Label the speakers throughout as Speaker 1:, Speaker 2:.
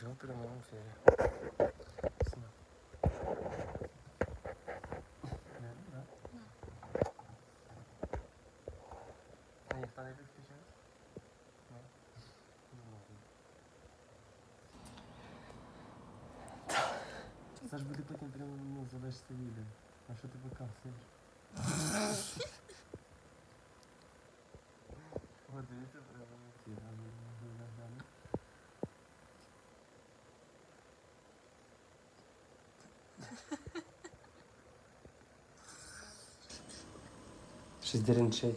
Speaker 1: Джо в прямому ефірі. Сна. Не, да? А ніхто не підключив? Ні? Ну, ладно. Це ж буде потім прямо ну, залишиться відео. А що ти показуєш? О, дивіться прямо на ефір, а ну, ну, гляну. Щось.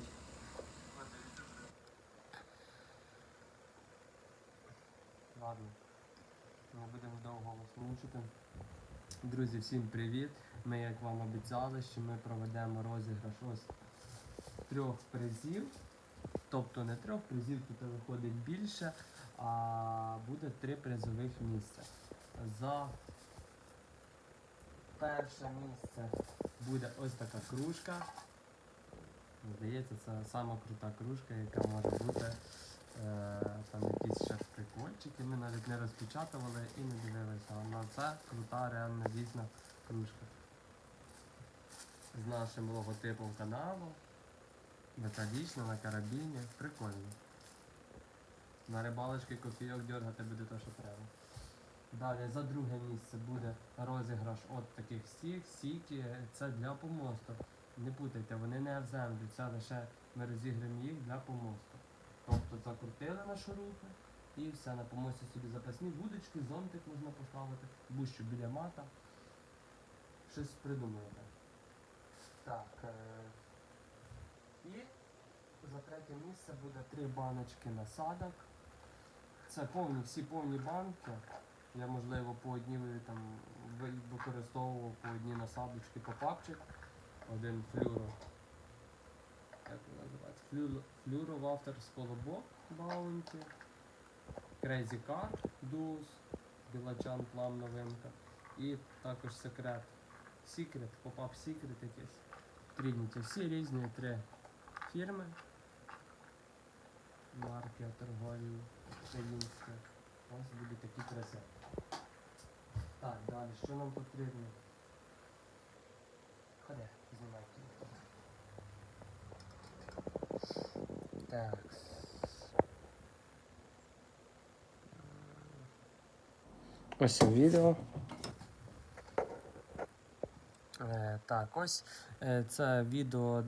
Speaker 1: Ладно. Не будемо довго вас мучити. Друзі, всім привіт! Ми, як вам обіцяли, що ми проведемо розіграш ось трьох призів. Тобто не трьох призів, тут виходить більше, а буде три призових місця. За перше місце буде ось така кружка. Здається, це сама крута кружка, яка може бути. Е, там якісь ще прикольчики. Ми навіть не розпечатували і не дивилися. Але це крута, реально дійсна кружка. З нашим логотипом каналу. Металічна на карабіні. Прикольно. На рибалочки кофійок дергати буде те, що треба. Далі за друге місце буде розіграш от таких стік, сіки. Це для помосту. Не путайте, вони не в землю, це лише ми розіграємо їх для помосту. Тобто закрутили на шурупи і все, на помості собі запасні вудочки, зонтик можна поставити, бущу біля мата. Щось придумаєте. Так. Е- і за третє місце буде три баночки насадок. Це повні, всі повні банки. Я можливо по одній там використовував по одній насадочки попапчик. Один флюро. Як він називається? Флюро, флюро вафтер з баунті. Crazy Car Duos, Білачан плам новинка. І також секрет. Secret, Pop-Up Secret якийсь. Trinity. Всі різні три фірми. Марки торгові українські. Ось будуть такі краси. Так, далі, що нам потрібно? Ось відео. Е, так, ось е, це відео,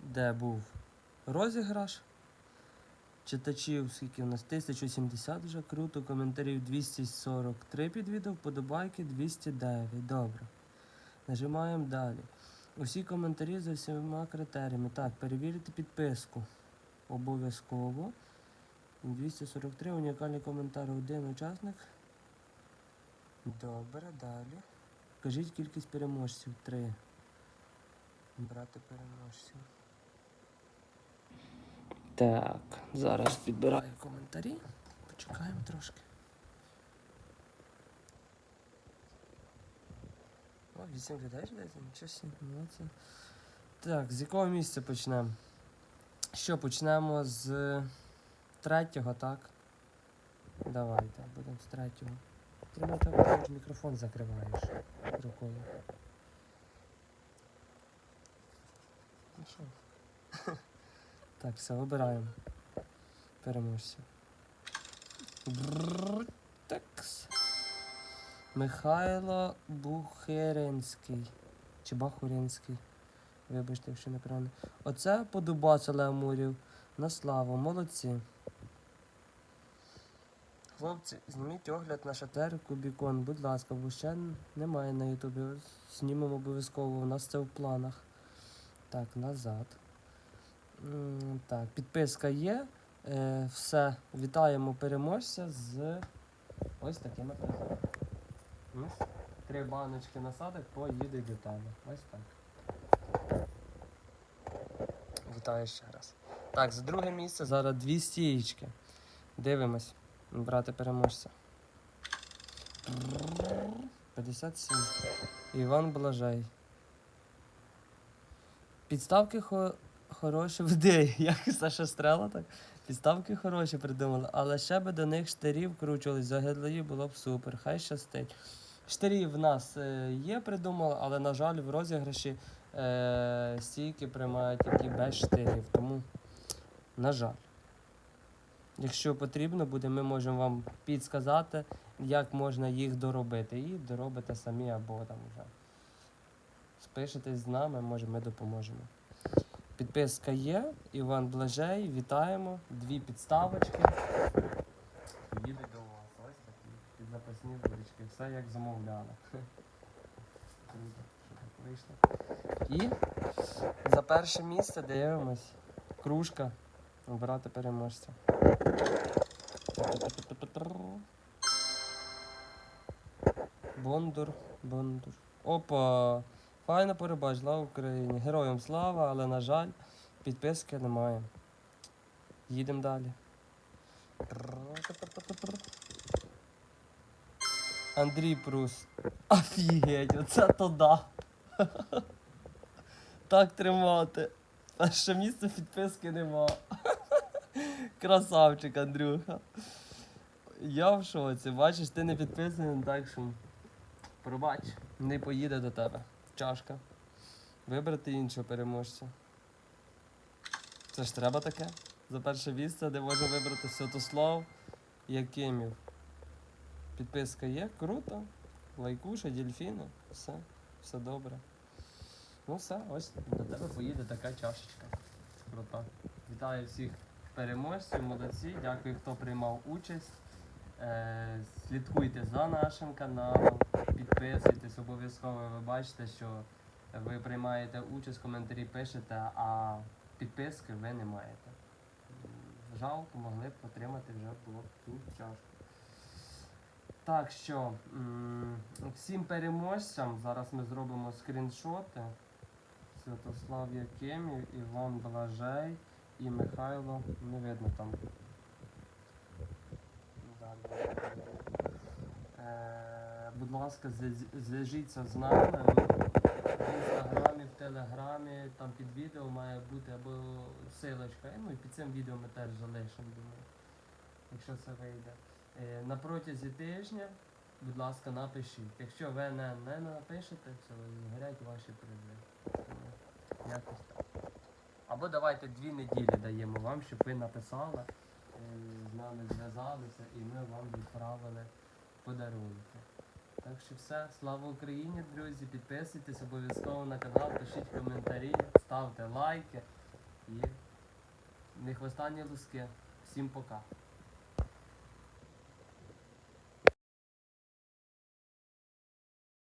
Speaker 1: де був розіграш. Читачів, скільки у нас 1070 вже круто, коментарів 243 під відео, вподобайки 209. Добре. Нажимаємо далі. Усі коментарі за всіма критеріями. Так, перевірити підписку. Обов'язково. 243 унікальний коментар. Один учасник. Добре, далі. Кажіть кількість переможців. Три. Брати переможців. Так, зараз підбираю коментарі. Почекаємо трошки. О, вісім людей здається, нічого молодці. Так, з якого місця почнемо? Що, почнемо з третього, так? Давайте, будемо з третього. Тримай так, мікрофон закриваєш рукою. Ну що? Так, все, вибираємо. Переможця. Такс. Михайло Бухеринський. Чи Бахуринський. Вибачте, якщо неправильно. Оце подубацали Амурів. На славу, молодці. Хлопці, зніміть огляд на шатер Кубікон, будь ласка, бо ще немає на Ютубі. Знімемо обов'язково, у нас це в планах. Так, назад. Так, підписка є. Е, все, вітаємо переможця з ось такими призами. Три баночки насадок поїдуть до тебе. Ось так. Вітаю ще раз. Так, за друге місце зараз дві стієчки. Дивимось. Брати переможця. 57. Іван Блажей. Підставки хо... хороші в ідеї. Як Саша Стрела так?
Speaker 2: Підставки хороші придумали, але ще би до них штирів кручували, загидлої було б супер, хай щастить. Штирі в нас е, є придумали, але, на жаль, в розіграші е, стійки приймають які без штирів. Тому, на жаль. Якщо потрібно буде, ми можемо вам підсказати, як можна їх доробити. І доробите самі або там вже спишетесь з нами, може ми допоможемо. Підписка є, Іван Блажей, вітаємо. Дві підставочки. Їде до вас. Ось такі підзапасні дурочки. Все як замовляли. Вийшло. І за перше місце дивимось. Кружка. Обирати переможця. Бондур, Бондур. Опа! Файна порибач, слава Україні. Героям слава, але, на жаль, підписки немає. Їдемо далі. Андрій Прус. Офігеть, оце то да. Так тримати. Перше місце підписки нема. Красавчик, Андрюха. Я в шоці. Бачиш, ти не підписаний, так що пробач, не поїде до тебе. Чашка. Вибрати іншого переможця. Це ж треба таке. За перше місце, де можна вибрати Святослав Якимів. Підписка є, круто. Лайкуша, дельфіни, все, все добре. Ну все, ось до тебе поїде така чашечка. Крута. Вітаю всіх переможців, молодці. Дякую, хто приймав участь. Е, слідкуйте за нашим каналом, підписуйтесь обов'язково. Ви бачите, що ви приймаєте участь, коментарі пишете, а підписки ви не маєте. Жалко, могли б отримати вже було ту чашку. Так що всім переможцям зараз ми зробимо скріншоти. Святослав Якимів, Іван Блажей і Михайло. Не видно там. Е, будь ласка, зв'яжіться з нами в інстаграмі, в телеграмі, там під відео має бути або силочка. Ну і під цим відео ми теж залишимо, думаю, якщо це вийде. Е, на протязі тижня, будь ласка, напишіть. Якщо ви не, не напишете, то згорять ваші призи. Якось так. Або давайте дві неділі даємо вам, щоб ви написали, е, з нами зв'язалися і ми вам відправили подарунки. Так що все, слава Україні, друзі, підписуйтесь обов'язково на канал, пишіть коментарі, ставте лайки і не хвостанні луски. Всім пока.